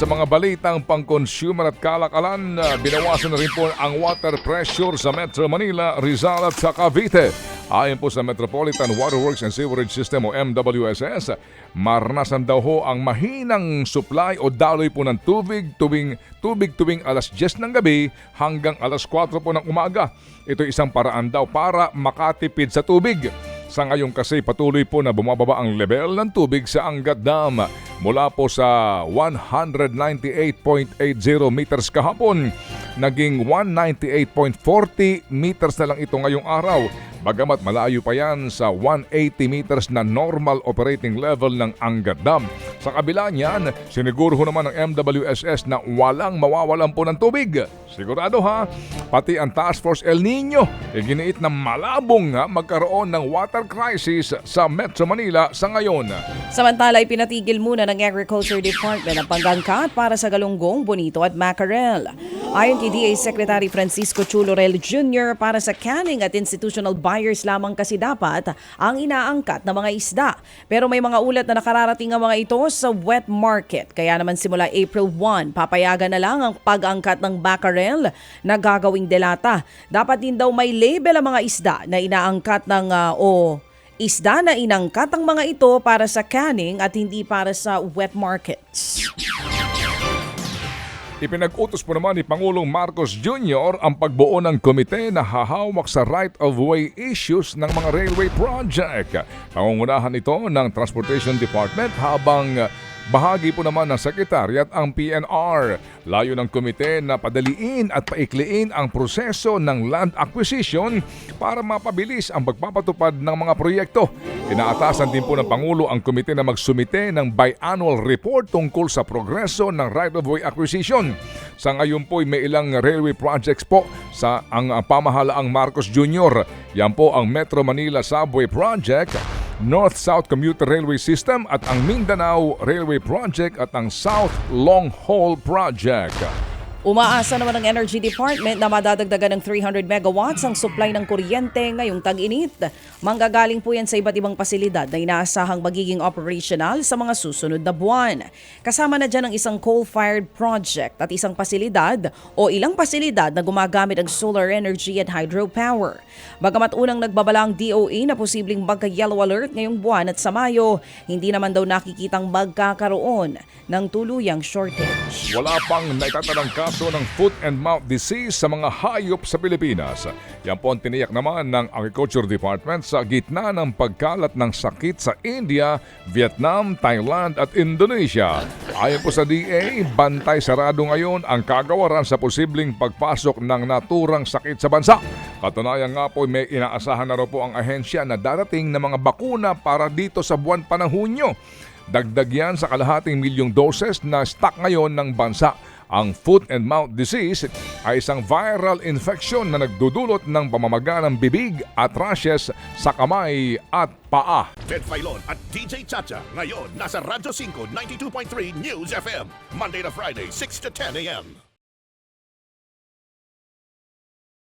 sa mga balitang pang-consumer at kalakalan, ah, binawasan na rin po ang water pressure sa Metro Manila, Rizal at sa Cavite. Ayon po sa Metropolitan Waterworks and Sewerage System o MWSS, maranasan daw ho ang mahinang supply o daloy po ng tubig tuwing tubig tuwing alas 10 ng gabi hanggang alas 4 po ng umaga. Ito isang paraan daw para makatipid sa tubig. Sa ngayon kasi patuloy po na bumababa ang level ng tubig sa Angat Dam mula po sa 198.80 meters kahapon naging 198.40 meters na lang ito ngayong araw. Bagamat malayo pa yan sa 180 meters na normal operating level ng Angat Dam. Sa kabila niyan, siniguro naman ng MWSS na walang mawawalan po ng tubig. Sigurado ha, pati ang Task Force El Nino, iginiit na malabong magkaroon ng water crisis sa Metro Manila sa ngayon. Samantala, ipinatigil muna ng Agriculture Department ang panggangkat para sa galunggong, bonito at mackerel. Ayon kay DA Secretary Francisco Chulorel Jr., para sa canning at institutional buyers lamang kasi dapat ang inaangkat na mga isda. Pero may mga ulat na nakararating ang mga ito sa wet market. Kaya naman simula April 1, papayagan na lang ang pag-angkat ng mackerel na gagawing delata. Dapat din daw may label ang mga isda na inaangkat ng ah, o Isda na inangkat ang mga ito para sa canning at hindi para sa wet markets. Ipinag-utos po naman ni Pangulong Marcos Jr. ang pagbuo ng komite na hahawak sa right-of-way issues ng mga railway project. Pangungunahan ito ng Transportation Department habang bahagi po naman ng Secretariat ang PNR. Layo ng komite na padaliin at paikliin ang proseso ng land acquisition para mapabilis ang pagpapatupad ng mga proyekto. Inaatasan din po ng Pangulo ang komite na magsumite ng biannual report tungkol sa progreso ng right-of-way acquisition. Sa ngayon po may ilang railway projects po sa ang pamahalaang Marcos Jr. Yan po ang Metro Manila Subway Project, North-South Commuter Railway System at ang Mindanao Railway Project at ang South Long Haul Project. Umaasa naman ng Energy Department na madadagdagan ng 300 megawatts ang supply ng kuryente ngayong tag-init. Manggagaling po yan sa iba't ibang pasilidad na inaasahang magiging operational sa mga susunod na buwan. Kasama na dyan ang isang coal-fired project at isang pasilidad o ilang pasilidad na gumagamit ng solar energy at hydropower. Bagamat unang nagbabala ang DOE na posibleng magka-yellow alert ngayong buwan at sa Mayo, hindi naman daw nakikitang magkakaroon ng tuluyang shortage. Wala pang naitatanang kaso ng foot and mouth disease sa mga hayop sa Pilipinas. Yan po ang tiniyak naman ng Agriculture Department sa gitna ng pagkalat ng sakit sa India, Vietnam, Thailand at Indonesia. Ayon po sa DA, bantay sarado ngayon ang kagawaran sa posibleng pagpasok ng naturang sakit sa bansa. Katunayan nga po may inaasahan na raw po ang ahensya na darating na mga bakuna para dito sa buwan pa ng Hunyo. Dagdag yan sa kalahating milyong doses na stock ngayon ng bansa. Ang foot and mouth disease ay isang viral infection na nagdudulot ng pamamaga ng bibig at rashes sa kamay at paa. Ted Filon at DJ Chacha. Ngayon, nasa Radyo 5, 92.3 News FM. Monday to Friday, 6 to 10 a.m.